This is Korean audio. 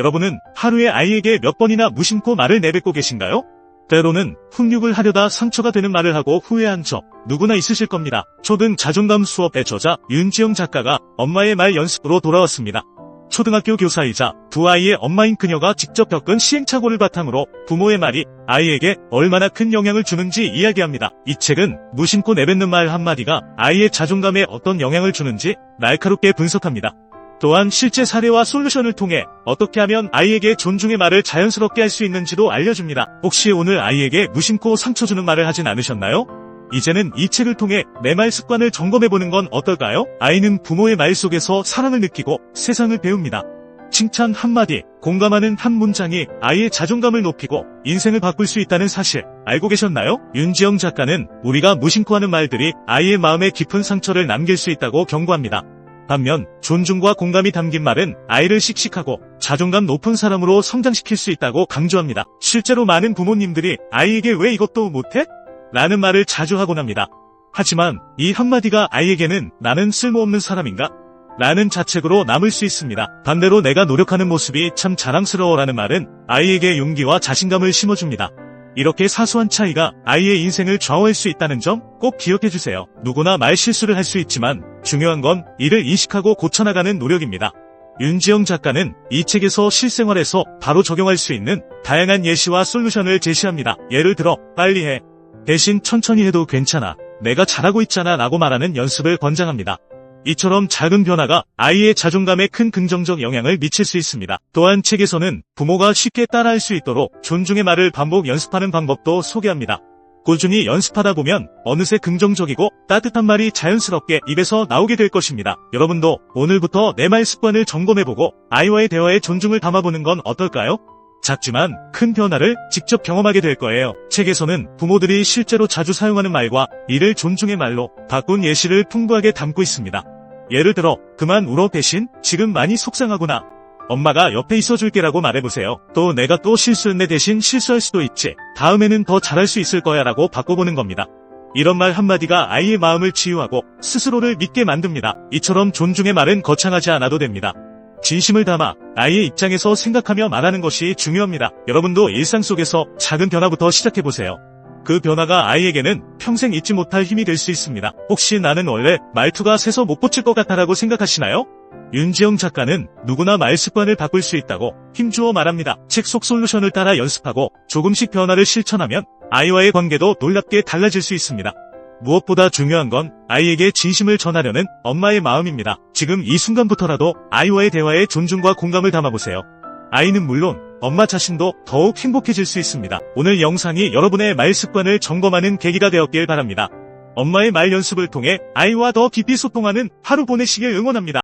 여러분은 하루에 아이에게 몇 번이나 무심코 말을 내뱉고 계신가요? 때로는 훈육을 하려다 상처가 되는 말을 하고 후회한 적 누구나 있으실 겁니다. 초등 자존감 수업의 저자 윤지영 작가가 엄마의 말 연습으로 돌아왔습니다. 초등학교 교사이자 두 아이의 엄마인 그녀가 직접 겪은 시행착오를 바탕으로 부모의 말이 아이에게 얼마나 큰 영향을 주는지 이야기합니다. 이 책은 무심코 내뱉는 말 한마디가 아이의 자존감에 어떤 영향을 주는지 날카롭게 분석합니다. 또한 실제 사례와 솔루션을 통해 어떻게 하면 아이에게 존중의 말을 자연스럽게 할 수 있는지도 알려줍니다. 혹시 오늘 아이에게 무심코 상처 주는 말을 하진 않으셨나요? 이제는 이 책을 통해 내 말 습관을 점검해보는 건 어떨까요? 아이는 부모의 말 속에서 사랑을 느끼고 세상을 배웁니다. 칭찬 한마디, 공감하는 한 문장이 아이의 자존감을 높이고 인생을 바꿀 수 있다는 사실 알고 계셨나요? 윤지영 작가는 우리가 무심코 하는 말들이 아이의 마음에 깊은 상처를 남길 수 있다고 경고합니다. 반면 존중과 공감이 담긴 말은 아이를 씩씩하고 자존감 높은 사람으로 성장시킬 수 있다고 강조합니다. 실제로 많은 부모님들이 아이에게 왜 이것도 못해? 라는 말을 자주 하곤 합니다. 하지만 이 한마디가 아이에게는 나는 쓸모없는 사람인가? 라는 자책으로 남을 수 있습니다. 반대로 내가 노력하는 모습이 참 자랑스러워라는 말은 아이에게 용기와 자신감을 심어줍니다. 이렇게 사소한 차이가 아이의 인생을 좌우할 수 있다는 점 꼭 기억해 주세요. 누구나 말 실수를 할 수 있지만 중요한 건 이를 인식하고 고쳐나가는 노력입니다. 윤지영 작가는 이 책에서 실생활에서 바로 적용할 수 있는 다양한 예시와 솔루션을 제시합니다. 예를 들어 빨리 해. 대신 천천히 해도 괜찮아. 내가 잘하고 있잖아 라고 말하는 연습을 권장합니다. 이처럼 작은 변화가 아이의 자존감에 큰 긍정적 영향을 미칠 수 있습니다. 또한 책에서는 부모가 쉽게 따라할 수 있도록 존중의 말을 반복 연습하는 방법도 소개합니다. 꾸준히 연습하다 보면 어느새 긍정적이고 따뜻한 말이 자연스럽게 입에서 나오게 될 것입니다. 여러분도 오늘부터 내 말 습관을 점검해보고 아이와의 대화에 존중을 담아보는 건 어떨까요? 작지만 큰 변화를 직접 경험하게 될 거예요. 책에서는 부모들이 실제로 자주 사용하는 말과 이를 존중의 말로 바꾼 예시를 풍부하게 담고 있습니다. 예를 들어 그만 울어 대신 지금 많이 속상하구나. 엄마가 옆에 있어줄게라고 말해보세요. 또 내가 또 실수했네 대신 실수할 수도 있지. 다음에는 더 잘할 수 있을 거야 라고 바꿔보는 겁니다. 이런 말 한마디가 아이의 마음을 치유하고 스스로를 믿게 만듭니다. 이처럼 존중의 말은 거창하지 않아도 됩니다. 진심을 담아 아이의 입장에서 생각하며 말하는 것이 중요합니다. 여러분도 일상 속에서 작은 변화부터 시작해보세요. 그 변화가 아이에게는 평생 잊지 못할 힘이 될 수 있습니다. 혹시 나는 원래 말투가 세서 못 고칠 것 같아라고 생각하시나요? 윤지영 작가는 누구나 말 습관을 바꿀 수 있다고 힘주어 말합니다. 책 속 솔루션을 따라 연습하고 조금씩 변화를 실천하면 아이와의 관계도 놀랍게 달라질 수 있습니다. 무엇보다 중요한 건 아이에게 진심을 전하려는 엄마의 마음입니다. 지금 이 순간부터라도 아이와의 대화에 존중과 공감을 담아보세요. 아이는 물론 엄마 자신도 더욱 행복해질 수 있습니다. 오늘 영상이 여러분의 말 습관을 점검하는 계기가 되었길 바랍니다. 엄마의 말 연습을 통해 아이와 더 깊이 소통하는 하루 보내시길 응원합니다.